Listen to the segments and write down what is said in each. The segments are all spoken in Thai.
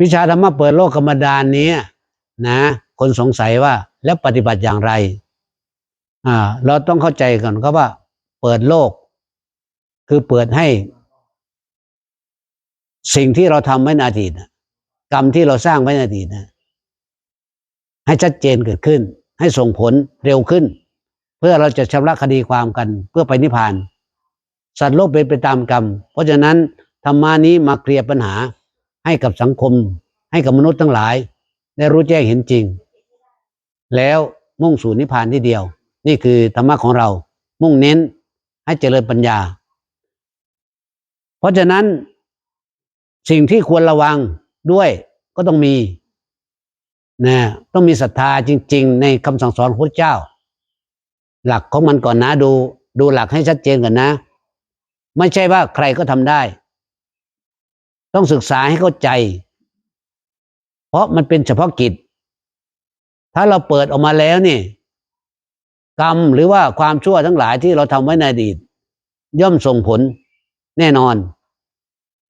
วิชาธรรมะเปิดโลกกรรมดานนี้นะ คนสงสัยว่าแล้วปฏิบัติอย่างไรเราต้องเข้าใจก่อนครับว่า เปิดโลก คือเปิดให้ สิ่งที่เราทำไว้ในอดีตกรรมที่เราสร้างไว้ในอดีตนะให้ชัดเจนเกิดขึ้น ให้ส่งผลเร็วขึ้น เพื่อเราจะชำระคดีความกัน เพื่อไปนิพพาน สัตว์โลกเป็นไปตามกรรม เพราะฉะนั้นธรรมานี้มาเคลียร์ปัญหา ให้กับสังคม ให้กับมนุษย์ทั้งหลาย ได้รู้แจ้งเห็นจริง แล้วมุ่งสู่นิพพานที่เดียว นี่คือธรรมะของเรา มุ่งเน้นให้เจริญปัญญา เพราะฉะนั้นสิ่งที่ควรระวังด้วยก็ต้องมีนะต้องมีศรัทธาจริง ๆ ในคำสั่งสอนพระเจ้า หลักของมันก่อนนะดู ดูหลักให้ชัดเจนก่อนนะ ไม่ใช่ว่าใครก็ทำได้ ต้องศึกษาให้เข้าใจ เพราะมันเป็นเฉพาะกิจ ถ้าเราเปิดออกมาแล้วนี่ กรรมหรือว่าความชั่วทั้งหลายที่เราทำไว้ในอดีต ย่อมส่งผลแน่นอน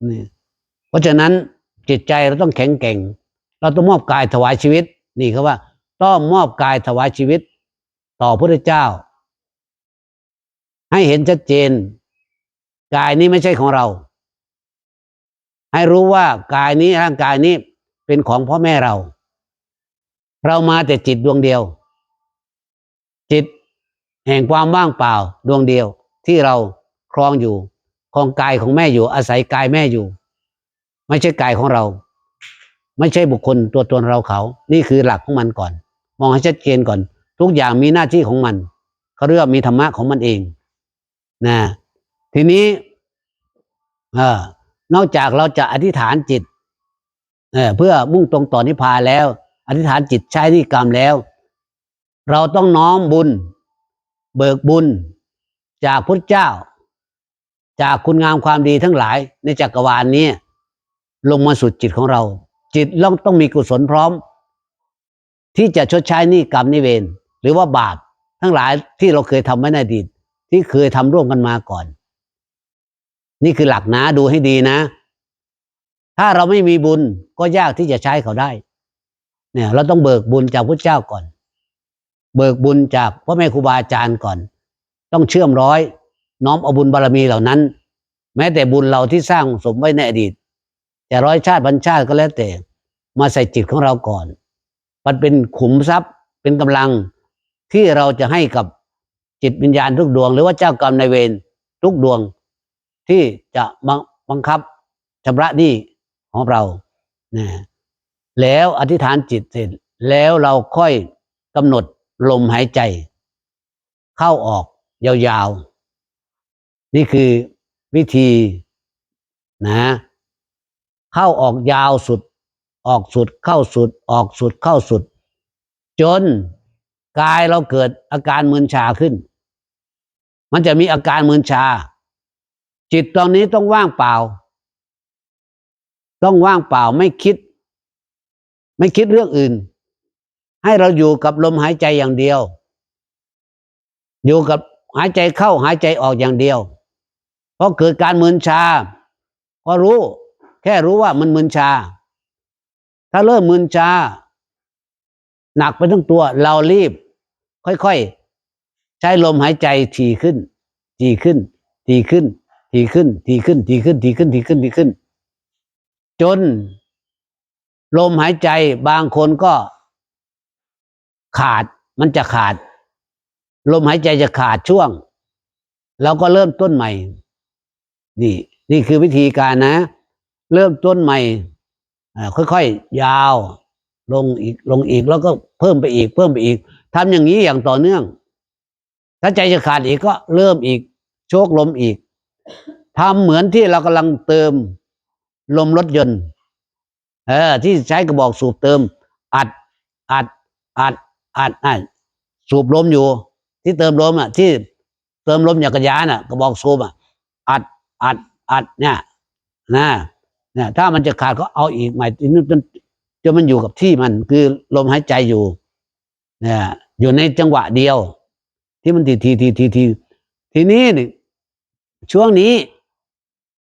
นี่เพราะฉะนั้นจิตใจเราต้องแข็งแกร่ง เราต้องมอบกายถวายชีวิต นี่คือว่า ต้องมอบกายถวายชีวิต ต่อพระเจ้า ให้เห็นชัดเจน กายนี้ไม่ใช่ของเรา ให้รู้ว่ากายนี้ร่างกายนี้เป็นของพ่อแม่เรา เรามาแต่จิตดวงเดียว จิตแห่งความว่างเปล่าดวงเดียวที่เราครองอยู่ครองกายของแม่อยู่ อาศัยกายแม่อยู่ ไม่ใช่กายของเรา ไม่ใช่บุคคลตัวตนเราเขา นี่คือหลักของมันก่อน มองให้ชัดเจนก่อน ทุกอย่างมีหน้าที่ของมันเขาเรียกว่ามีธรรมะของมันเองนะทีนี้ เออ นอกจากเราจะอธิษฐานจิตเเพื่อมุ่งตรงต่อนิพพานแล้ว อธิษฐานจิตใช้นิกรรมแล้ว เราต้องน้อมบุญ เบิกบุญ จากพระเจ้า จากคุณงามความดีทั้งหลายในจักรวาลนี้ลงมาสู่จิตของเรา จิตเราต้องมีกุศลพร้อม ที่จะชดใช้นี้กรรมนิเวรหรือว่าบาปทั้งหลายที่เราเคยทำไว้ในอดีตที่เคยทำร่วมกันมาก่อน นี่คือหลักนะดูให้ดีนะ ถ้าเราไม่มีบุญก็ยากที่จะใช้เขาได้ เนี่ย เราต้องเบิกบุญจากพระเจ้าก่อน เบิกบุญจากพ่อแม่ครูบาอาจารย์ก่อน ต้องเชื่อมร้อย น้อมเอาบุญบารมีเหล่านั้น แม้แต่บุญเราที่สร้างสมไว้ในอดีตแต่ร้อยชาติพันชาติก็แล้วแต่ มาใส่จิตของเราก่อน มันเป็นขุมทรัพย์เป็นกำลังที่เราจะให้กับจิตวิญญาณทุกดวง หรือว่าเจ้ากรรมนายเวรทุกดวง ที่จะบังบังคับชำระหนี้ของเรานะแล้วอธิษฐานจิตเสร็จแล้วเราค่อยกำหนดลมหายใจ เข้าออกยาวๆ นี่คือวิธีนะเข้าออกยาวสุด ออกสุดเข้าสุด ออกสุดเข้าสุด จนกายเราเกิดอาการมึนชาขึ้น มันจะมีอาการมึนชา จิตตอนนี้ต้องว่างเปล่า ต้องว่างเปล่าไม่คิด ไม่คิดเรื่องอื่น ให้เราอยู่กับลมหายใจอย่างเดียว อยู่กับหายใจเข้าหายใจออกอย่างเดียวพอเกิดการมึนชา ก็รู้ แค่รู้ว่ามันมึนชา ถ้าเริ่มมึนชา หนักไปทั้งตัว เรารีบ ค่อยๆ ใช้ลมหายใจถี่ขึ้น ถี่ขึ้น ถี่ขึ้น ถี่ขึ้นถี่ขึ้นถี่ขึ้นถี่ขึ้นถี่ขึ้นถี่ขึ้น จน ลมหายใจบางคนก็ ขาด มันจะขาด ลมหายใจจะขาดช่วง เราก็เริ่มต้นใหม่ นี่ นี่คือวิธีการนะ เริ่มต้นใหม่ ค่อยๆ ยาว ลงอีก ลงอีก แล้วก็เพิ่มไปอีก เพิ่มไปอีก ทำอย่างนี้อย่างต่อเนื่อง ถ้าใจจะขาดอีกก็เริ่มอีก โชคลมอีก ทำเหมือนที่เรากำลังเติมลมรถยนต์ เออ ที่ใช้กระบอกสูบเติม อัด อัด อัด อัดอัดสูบลมอยู่ ที่เติมลมอะ ที่เติมลมจักระยานอะ กระบอกสูบอะ อัด อัด อัด เนี่ย นะเนี่ยถ้ามันจะขาดก็เอาอีกใหม่จนจนมันอยู่กับที่มันคือลมหายใจอยู่เนี่ยอยู่ในจังหวะเดียว ที่มันทีทีทีทีทีทีนี้เนี่ย ช่วงนี้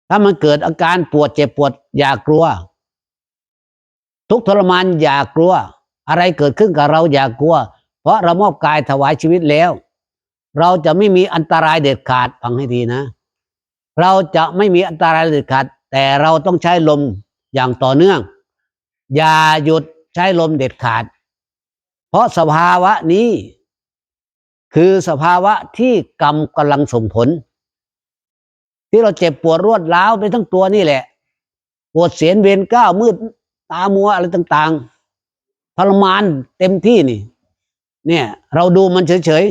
ถ้ามันเกิดอาการปวดเจ็บปวด อย่ากลัว ทุกทรมานอย่ากลัว อะไรเกิดขึ้นกับเราอย่ากลัว เพราะเรามอบกายถวายชีวิตแล้ว เราจะไม่มีอันตรายเด็ดขาดฟังให้ดีนะ เราจะไม่มีอันตรายเด็ดขาด แต่เราต้องใช้ลมอย่างต่อเนื่อง อย่าหยุดใช้ลมเด็ดขาด เพราะสภาวะนี้ คือสภาวะที่กรรมกำลังส่งผล ที่เราเจ็บปวดรวดร้าวไปทั้งตัวนี่แหละ ปวดเสียนเวียนก้าวมืดตามัวอะไรต่างๆทรมานเต็มที่นี่ เนี่ย เราดูมันเฉย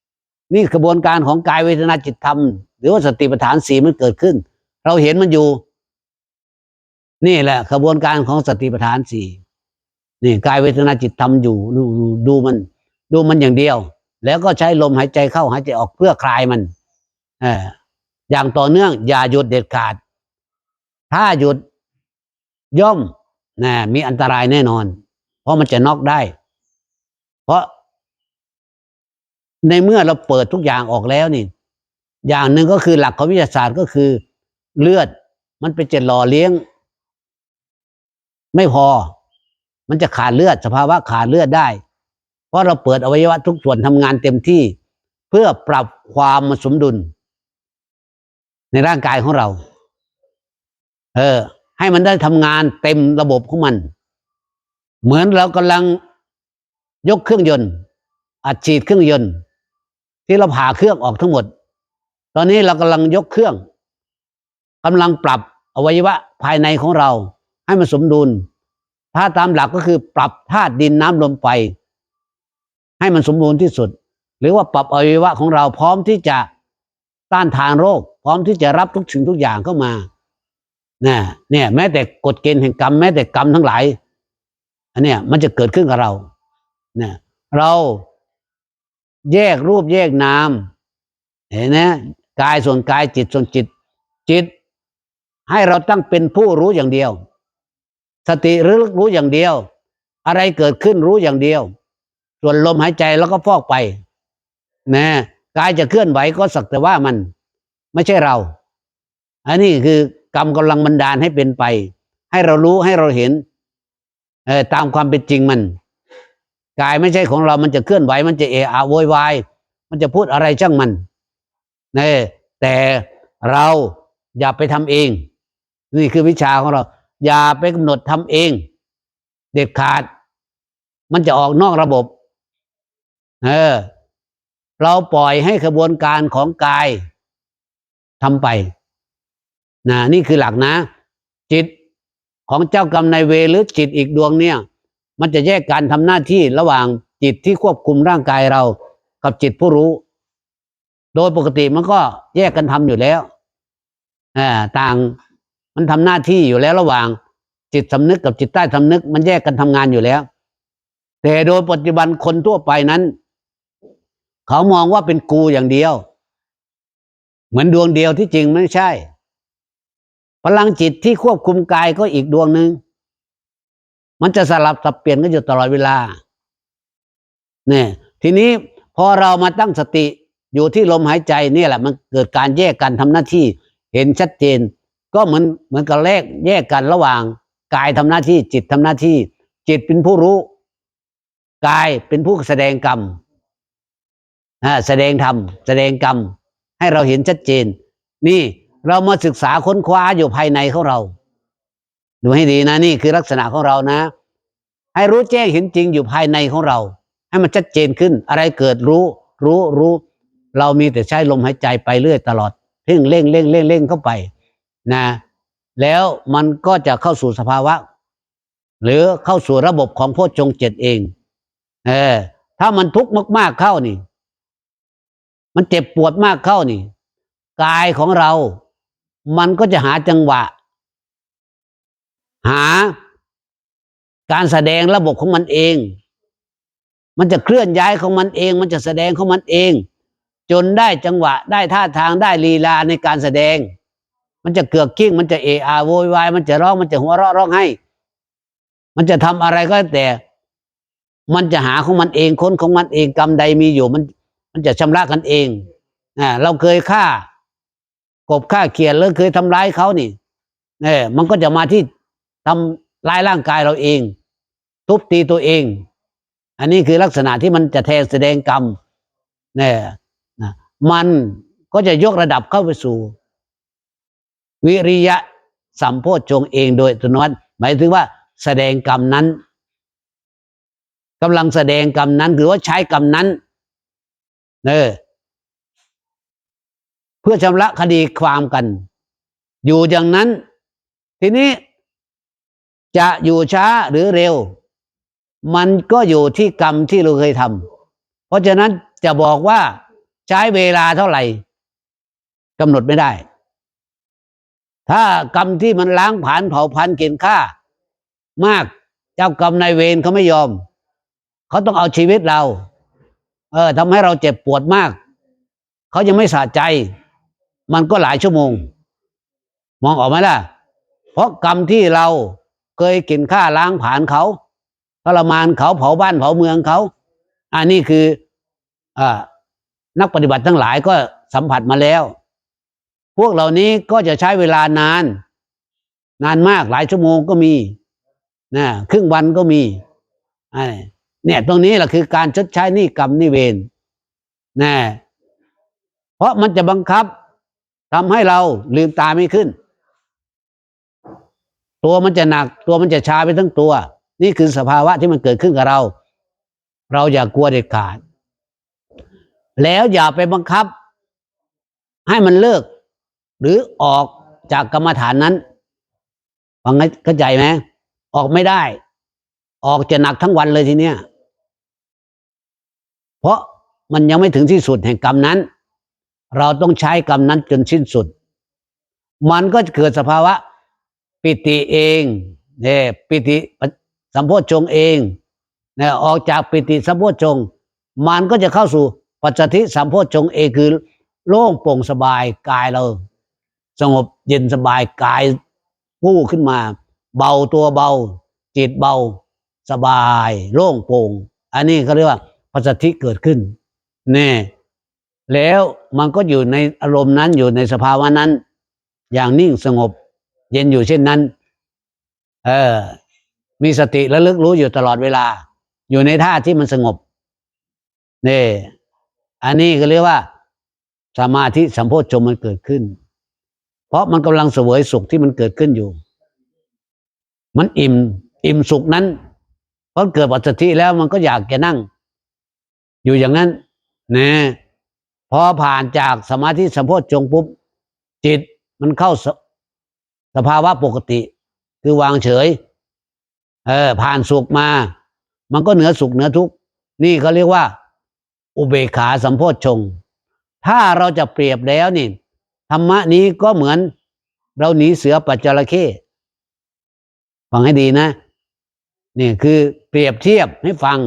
ๆนี่กระบวนการของกายเวทนาจิตธรรม หรือว่าสติปัฏฐานสีมันเกิดขึ้น เราเห็นมันอยู่ นี่แหละกระบวนการของสติปัฏฐานสี่นี่กายเวทนาจิตธรรมอยู่ดูดูดูมัน ดูมันอย่างเดียว แล้วก็ใช้ลมหายใจเข้าหายใจออกเพื่อคลายมันเออ อย่างต่อเนื่องอย่าหยุดเด็ดขาด ถ้าหยุดย่อมนะมีอันตรายแน่นอน เพราะมันจะน็อกได้ เพราะ ในเมื่อเราเปิดทุกอย่างออกแล้วนี่ อย่างหนึ่งก็คือหลักของวิทยาศาสตร์ก็คือ เลือด มันเป็นเจดหล่อเลี้ยง ไม่พอ มันจะขาดเลือดสภาวะขาดเลือดได้ เพราะเราเปิดอวัยวะทุกส่วนทำงานเต็มที่ เพื่อปรับความสมดุล ในร่างกายของเรา เออ ให้มันได้ทำงานเต็มระบบของมัน เหมือนเรากำลังยกเครื่องยนต์ อัดฉีดเครื่องยนต์ ที่เราผ่าเครื่องออกทั้งหมด ตอนนี้เรากำลังยกเครื่องกำลังปรับอวัยวะภายในของเรา ให้มันสมดุล ถ้าตามหลักก็คือปรับธาตุดินน้ำลมไฟให้มันสมบูรณ์ที่สุด หรือว่าปรับอวัยวะของเราพร้อมที่จะ ต้านทานโรค พร้อมที่จะรับทุกสิ่งทุกอย่างเข้ามานะเนี่ย แม้แต่กฎเกณฑ์แห่งกรรมแม้แต่กรรมทั้งหลายอันเนี้ยมันจะเกิดขึ้นกับเราเนี่ยเราแยกรูปแยกนามเห็นนะกายส่วนกายจิตส่วนจิต จิต ให้เราตั้งเป็นผู้รู้อย่างเดียว สติรือรู้อย่างเดียว อะไรเกิดขึ้นรู้อย่างเดียว ส่วนลมหายใจแล้วก็ฟอกไปนะ กายจะเคลื่อนไหวก็สักแต่ว่ามันไม่ใช่เรา อันนี้คือกรรมกำลังบันดาลให้เป็นไป ให้เรารู้ให้เราเห็นเออตามความเป็นจริงมัน กายไม่ใช่ของเรา มันจะเคลื่อนไหว มันจะเอะอะโวยวาย มันจะพูดอะไรช่างมันนี่แต่เราอย่าไปทำเอง นี่คือวิชาของเรา อย่าไปกำหนดทำเอง เด็ดขาด มันจะออกนอกระบบ เออ เราปล่อยให้กระบวนการของกายทำไปนะนี่คือหลักนะ จิตของเจ้ากรรมนายเวรหรือจิตอีกดวงเนี่ย มันจะแยกการทำหน้าที่ระหว่างจิตที่ควบคุมร่างกายเรากับจิตผู้รู้ โดยปกติมันก็แยกกันทำอยู่แล้วอต่างมันทำหน้าที่อยู่แล้วระหว่างจิตสำนึกกับจิตใต้สำนึก มันแยกกันทำงานอยู่แล้ว แต่โดยปัจจุบันคนทั่วไปนั้น เขามองว่าเป็นกูอย่างเดียว เหมือนดวงเดียวที่จริงไม่ใช่ พลังจิตที่ควบคุมกายก็อีกดวงหนึ่งมันจะสลับสับเปลี่ยนกันอยู่ตลอดเวลาเนี่ยทีนี้พอเรามาตั้งสติอยู่ที่ลมหายใจนี่แหละ มันเกิดการแยกกันทำหน้าที่ เห็นชัดเจน ก็เหมือนเหมือนกับแลกแยกกันระหว่างกายทำหน้าที่จิตทำหน้าที่ จิตเป็นผู้รู้ กายเป็นผู้แสดงกรรม แสดงธรรมแสดงกรรม ให้เราเห็นชัดเจน นี่เรามาศึกษาค้นคว้าอยู่ภายในของเรา ดูให้ดีนะนี่คือลักษณะของเรานะ ให้รู้แจ้งเห็นจริงอยู่ภายในของเรา ให้มันชัดเจนขึ้น อะไรเกิดรู้ รู้รู้ เรามีแต่ใช้ลมหายใจไปเรื่อยตลอดเพ่งเร่งเร่งเร่งเร่งเข้าไปนะ แล้วมันก็จะเข้าสู่สภาวะ หรือเข้าสู่ระบบของโพชฌงเจ็ดเอง เออ ถ้ามันทุกข์มาก ๆเข้านี่ มันเจ็บปวดมากเข้านี่ กายของเรา มันก็จะหาจังหวะ หา การแสดงระบบของมันเอง มันจะเคลื่อนย้ายของมันเอง มันจะแสดงของมันเอง จนได้จังหวะ ได้ท่าทางได้ลีลาในการแสดง มันจะเกือกกิ้ง มันจะเอะอะโวยวาย มันจะร้อง มันจะหัวเราะร้องไห้ มันจะทำอะไรก็แต่ มันจะหาของมันเองค้นของมันเองกรรมใดมีอยู่มัน มันจะชำระกันเองอ่าเราเคยฆ่ากบฆ่าเขียดหรือเคยทำร้ายเขานี่เออมันก็จะมาที่ทำร้ายร่างกายเราเอง ทุบตีตัวเอง อันนี้คือลักษณะที่มันจะแทนแสดงกรรมเนี่ยนะมันก็จะยกระดับเข้าไปสู่ วิริยะสัมโพชฌงเองโดยอัตโนมัติหมายถึงว่าแสดงกรรมนั้นกำลังแสดงกรรมนั้นหรือว่าใช้กรรมนั้น เออเพื่อชำระคดีความกัน อยู่อย่างนั้น ทีนี้จะอยู่ช้าหรือเร็ว มันก็อยู่ที่กรรมที่เราเคยทำเพราะฉะนั้นจะบอกว่าใช้เวลาเท่าไหร่กำหนดไม่ได้ ถ้ากรรมที่มันล้างผลาญเผาพันธุ์กินฆ่า มากเจ้ากรรมนายเวรเขาไม่ยอม เขาต้องเอาชีวิตเรา เออทำให้เราเจ็บปวดมาก เขายังไม่สะใจ มันก็หลายชั่วโมง มองออกไหมล่ะ เพราะกรรมที่เราเคยกินฆ่าล้างผลาญเขาทรมานเขาเผาบ้านเผาเมืองเขา อันนี้คืออนักปฏิบัติทั้งหลายก็สัมผัสมาแล้ว พวกเหล่านี้ก็จะใช้เวลานาน นานมากหลายชั่วโมงก็มีนะครึ่งวันก็มีอ่า เนี่ยตรงนี้แหละคือการชดใช้หนี้กรรมนี้เวรนะเพราะมันจะบังคับทำให้เราลืมตาไม่ขึ้น ตัวมันจะหนัก ตัวมันจะชาไปทั้งตัว นี่คือสภาวะที่มันเกิดขึ้นกับเรา เราอย่ากลัวเด็ดขาด แล้วอย่าไปบังคับ ให้มันเลิก หรือออกจากกรรมฐานนั้นฟังเข้าใจไหมออกไม่ได้ ออกจะหนักทั้งวันเลยทีเนี้ย เพราะมันยังไม่ถึงที่สุดแห่งกรรมนั้น เราต้องใช้กรรมนั้นจนสิ้นสุด มันก็จะเกิดสภาวะ ปิติเองเนี่ยปิติสัมโพชฌงค์เองเนี่ยออกจากปิติสัมโพชฌงค์มันก็จะเข้าสู่ปัจจทิสัมโพชฌงค์เองคือโล่งโปร่งสบายกายเรา สงบเย็นสบายกายผู้ขึ้นมา เบาตัวเบา จิตเบา สบาย โล่งโปร่ง อันนี้เขาเรียกว่า ปัจจทิเกิดขึ้น แน่ แล้วมันก็อยู่ในอารมณ์นั้นอยู่ในสภาวะนั้น อย่างนิ่งสงบ เย็นอยู่เช่นนั้น เออ มีสติระลึกรู้อยู่ตลอดเวลา อยู่ในท่าที่มันสงบนี่อันนี้ก็เรียกว่า สมาธิสัมโพชฌงมันเกิดขึ้น เพราะมันกำลังเสวยสุขที่มันเกิดขึ้นอยู่ มันอิ่ม อิ่มสุขนั้นพราะเกิดปัจจิแล้วมันก็อยากจะนั่ง อยู่อย่างนั้นนะพอผ่านจากสมาธิสัมโพชฌงค์ปุ๊บจิตมันเข้าสสภาวะปกติ คือวางเฉย เออ ผ่านสุขมา มันก็เหนือสุขเหนือทุกข์นี่เขาเรียกว่า อุเบกขาสัมโพชฌงค์ถ้าเราจะเปรียบแล้วนี่ธรรมะนี้ก็เหมือน เราหนีเสือปัจจระเข้ฟังให้ดีนะนี่คือเปรียบเทียบให้ฟัง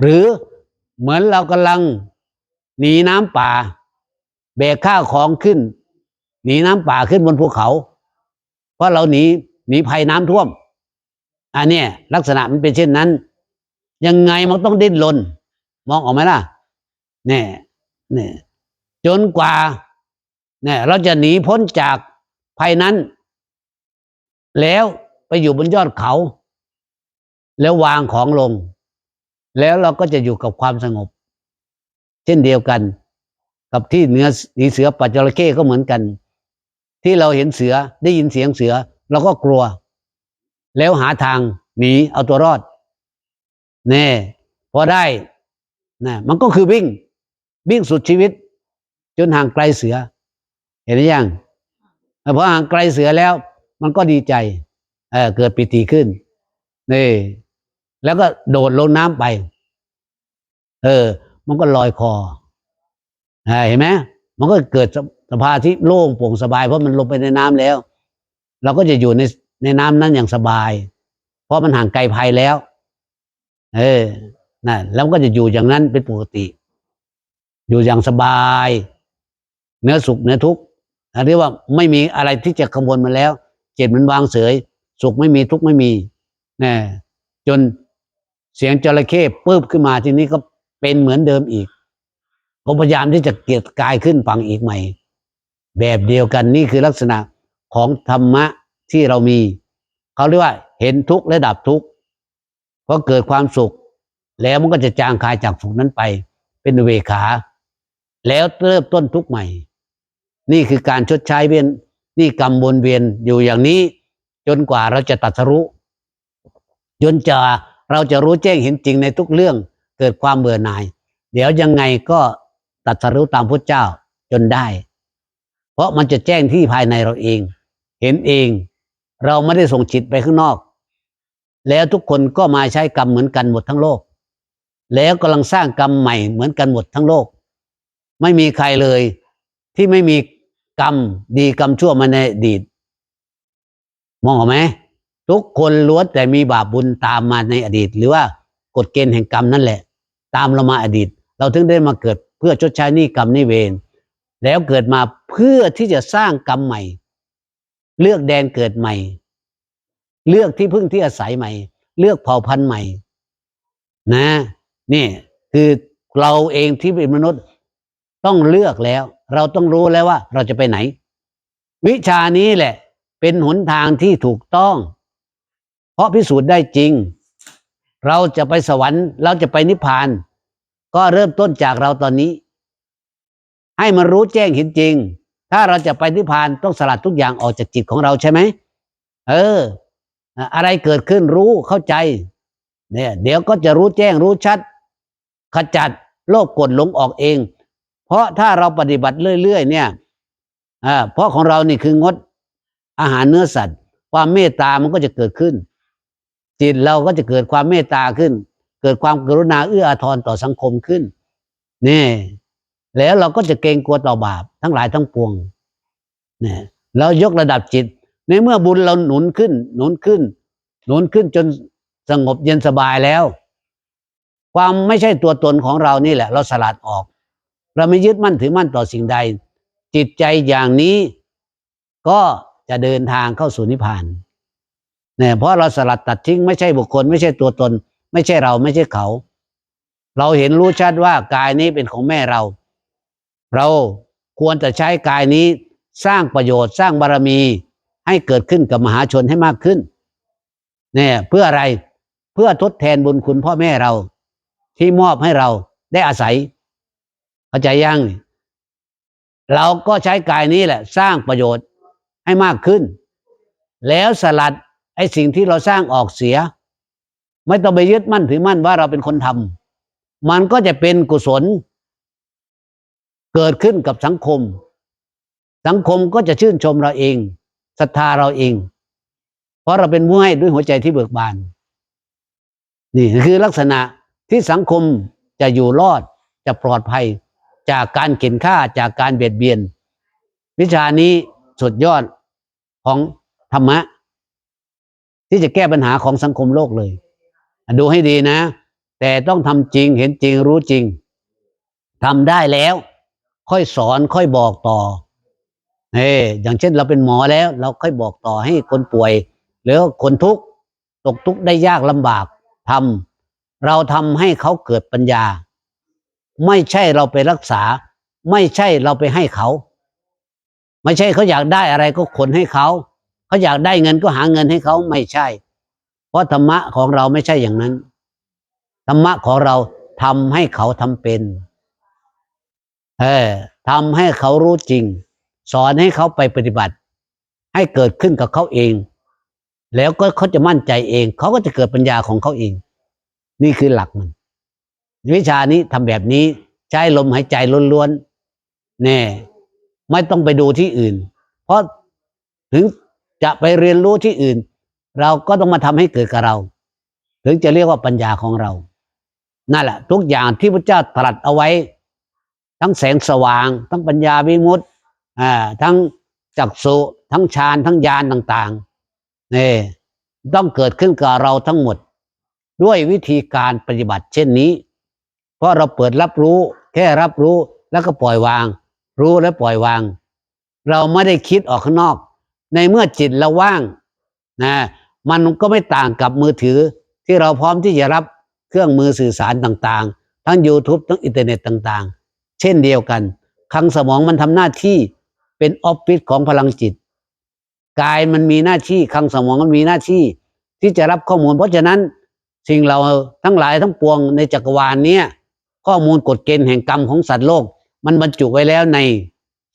หรือ เหมือนเรากำลังหนีน้ำป่า แบกข้าวของขึ้น หนีน้ำป่าขึ้นบนภูเขา เพราะเราหนีหนีภัยน้ำท่วมอันนี้ลักษณะมันเป็นเช่นนั้น ยังไงมันต้องดิ้นรนมองออกไหมล่ะเนี่ยเนี่ยจนกว่าเนี่ยเราจะหนีพ้นจากภัยนั้น แล้วไปอยู่บนยอดเขา แล้ววางของลง แล้วเราก็จะอยู่กับความสงบ เช่นเดียวกัน กับที่เนื้อหนีเสือปัจจระเข้ก็เหมือนกัน ที่เราเห็นเสือได้ยินเสียงเสือเราก็กลัว แล้วหาทางหนีเอาตัวรอดแน่พอได้นะมันก็คือวิ่ง วิ่งสุดชีวิต จนห่างไกลเสือ เห็นหรือยังพอห่างไกลเสือแล้ว มันก็ดีใจเออเกิดปิติขึ้นนี่ แล้วก็โดดลงน้ำไป เออ มันก็ลอยคอเห็นไหมมันก็เกิดสภาพที่โล่งโปร่งสบายเพราะมันลงไปในน้ำแล้ว เราก็จะอยู่ในในน้ำนั้นอย่างสบาย เพราะมันห่างไกลภัยแล้ว เออนั่นแล้วก็จะอยู่อย่างนั้นเป็นปกติ อยู่อย่างสบาย เนื้อสุขเนื้อทุกข์เรียกว่าไม่มีอะไรที่จะขโมยมาแล้วเจ็ดมันวางเสยสุขไม่มีทุกข์ไม่มีนะจน เสียงจระเข้ปื้บขึ้นมาทีนี้ก็เป็นเหมือนเดิมอีกก็พยายามที่จะเกียรกายขึ้นฝั่งอีกใหม่ แบบเดียวกันนี่คือลักษณะของธรรมะที่เรามี เขาเรียกว่า เห็นทุกข์และดับทุกข์พอเกิดความสุข แล้วมันก็จะจางคายจากสุขนั้นไป เป็นเวขา แล้วเริ่มต้นทุกข์ใหม่ นี่คือการชดใช้เวียนนี่กรรมวนเวียนอยู่อย่างนี้ จนกว่าเราจะตัดสรู้จนจะ เราจะรู้แจ้งเห็นจริงในทุกเรื่องเกิดความเบื่อหน่าย เดี๋ยวยังไงก็ตัดสรู้ตามพุทธเจ้าจนได้ เพราะมันจะแจ้งที่ภายในเราเอง เห็นเอง เราไม่ได้ส่งจิตไปข้างนอก แล้วทุกคนก็มาใช้กรรมเหมือนกันหมดทั้งโลก แล้วกำลังสร้างกรรมใหม่เหมือนกันหมดทั้งโลก ไม่มีใครเลยที่ไม่มีกรรมดีกรรมชั่วมาในอดีตมองออกไหม ทุกคนล้วนแต่มีบาปบุญตามมาในอดีต หรือว่ากฎเกณฑ์แห่งกรรมนั่นแหละ ตามเรามาอดีต เราถึงได้มาเกิดเพื่อชดใช้หนี้กรรมนี้เวรแล้วเกิดมาเพื่อที่จะสร้างกรรมใหม่ เลือกแดนเกิดใหม่ เลือกที่พึ่งที่อาศัยใหม่ เลือกเผ่าพันธุ์ใหม่ นะนี่คือเราเองที่เป็นมนุษย์ต้องเลือกแล้ว เราต้องรู้แล้วว่าเราจะไปไหน วิชานี้แหละ เป็นหนทางที่ถูกต้อง เพราะพิสูจน์ได้จริง เราจะไปสวรรค์ เราจะไปนิพพาน ก็เริ่มต้นจากเราตอนนี้ ให้มันรู้แจ้งเห็นจริง ถ้าเราจะไปนิพพานต้องสลัดทุกอย่างออกจากจิตของเราใช่ไหมเออ อะไรเกิดขึ้นรู้เข้าใจ เนี่ย เดี๋ยวก็จะรู้แจ้งรู้ชัด ขจัดโลภกดหลงออกเอง เพราะถ้าเราปฏิบัติเรื่อยๆเนี่ยเพราะของเรานี่คืองดอาหารเนื้อสัตว์ ความเมตตามันก็จะเกิดขึ้น จิตเราก็จะเกิดความเมตตาขึ้น เกิดความกรุณาเอื้ออาทรต่อสังคมขึ้น นี่ แล้วเราก็จะเกรงกลัวต่อบาป ทั้งหลายทั้งปวงเนี่ยเรายกระดับจิต ในเมื่อบุญเราหนุนขึ้น หนุนขึ้น หนุนขึ้นจนสงบเย็นสบายแล้ว ความไม่ใช่ตัวตนของเรานี่แหละ เราสลัดออก เราไม่ยึดมั่นถือมั่นต่อสิ่งใด จิตใจอย่างนี้ ก็จะเดินทางเข้าสู่นิพพาน เนี่ยเพราะเราสลัดตัดทิ้งไม่ใช่บุคคล ไม่ใช่ตัวตน ไม่ใช่เราไม่ใช่เขา เราเห็นรู้ชัดว่ากายนี้เป็นของแม่เรา เราควรจะใช้กายนี้สร้างประโยชน์สร้างบารมีให้เกิดขึ้นกับมหาชนให้มากขึ้นเนี่ยเพื่ออะไรเพื่อทดแทนบุญคุณพ่อแม่เรา ที่มอบให้เราได้อาศัยเข้าใจยังเราก็ใช้กายนี้แหละ สร้างประโยชน์ให้มากขึ้น แล้วสลัด ไอ้สิ่งที่เราสร้างออกเสีย ไม่ต้องไปยึดมั่นถือมั่นว่าเราเป็นคนทำมันก็จะเป็นกุศล เกิดขึ้นกับสังคม สังคมก็จะชื่นชมเราเองศรัทธาเราเอง เพราะเราเป็นผู้ให้ด้วยหัวใจที่เบิกบาน นี่คือลักษณะที่สังคมจะอยู่รอดจะปลอดภัยจากการเข็นฆ่าจากการเบียดเบียน วิชานี้สุดยอดของธรรมะ ที่จะแก้ปัญหาของสังคมโลกเลย ดูให้ดีนะ แต่ต้องทำจริงเห็นจริงรู้จริงทำได้แล้ว ค่อยสอนค่อยบอกต่อเอออย่างเช่นเราเป็นหมอแล้ว เราค่อยบอกต่อให้คนป่วย หรือคนทุกข์ตกทุกข์ได้ยากลำบากทำเราทำให้เขาเกิดปัญญา ไม่ใช่เราไปรักษา ไม่ใช่เราไปให้เขา ไม่ใช่เขาอยากได้อะไรก็ขนให้เขา เขาอยากได้เงินก็หาเงินให้เขาไม่ใช่ เพราะธรรมะของเราไม่ใช่อย่างนั้น ธรรมะของเราทำให้เขาทำเป็น เออทำให้เขารู้จริง สอนให้เขาไปปฏิบัติ ให้เกิดขึ้นกับเขาเอง แล้วก็เขาจะมั่นใจเอง เขาก็จะเกิดปัญญาของเขาเอง นี่คือหลักมัน วิชานี้ทำแบบนี้ใช้ลมหายใจล้วนๆแน่ไม่ต้องไปดูที่อื่น เพราะถึง จะไปเรียนรู้ที่อื่น เราก็ต้องมาทำให้เกิดกับเรา ถึงจะเรียกว่าปัญญาของเรา นั่นแหละ ทุกอย่างที่พระเจ้าตรัสเอาไว้ ทั้งแสงสว่าง ทั้งปัญญาวิมุตติอ่าทั้งจักสุทั้งฌานทั้งญาณต่างๆนี่ต้องเกิดขึ้นกับเราทั้งหมด ด้วยวิธีการปฏิบัติเช่นนี้ เพราะเราเปิดรับรู้ แค่รับรู้แล้วก็ปล่อยวาง รู้แล้วปล่อยวาง เราไม่ได้คิดออกข้างนอก ในเมื่อจิตเราว่างนะมันก็ไม่ต่างกับมือถือที่เราพร้อมที่จะรับเครื่องมือสื่อสารต่างๆ ทั้ง YouTube ทั้งอินเทอร์เน็ตต่างๆ เช่นเดียวกันคลังสมองมันทำหน้าที่เป็นออฟฟิศของพลังจิต กายมันมีหน้าที่คลังสมองมันมีหน้าที่ที่จะรับข้อมูล เพราะฉะนั้นสิ่งเราทั้งหลายทั้งปวงในจักรวาลเนี้ยข้อมูลกฎเกณฑ์แห่งกรรมของสัตว์โลก มันบรรจุไว้แล้วใน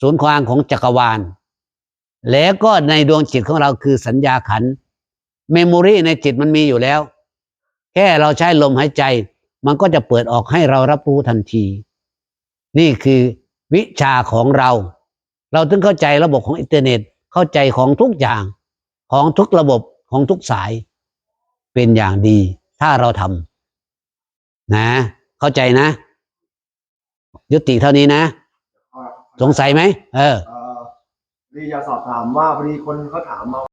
ศูนย์กลางของจักรวาล แล้วก็ในดวงจิตของเราคือสัญญาขันเมมโมรีในจิตมันมีอยู่แล้ว แค่เราใช้ลมหายใจ มันก็จะเปิดออกให้เรารับรู้ทันที นี่คือวิชาของเรา เราถึงเข้าใจระบบของอินเทอร์เน็ตเข้าใจของทุกอย่าง ของทุกระบบของทุกสาย เป็นอย่างดี ถ้าเราทำนะ เข้าใจนะ ยุติเท่านี้นะ สงสัยไหมเออ เอ่อพอดีอยากสอบถามว่าพอดีคนเขาถามมา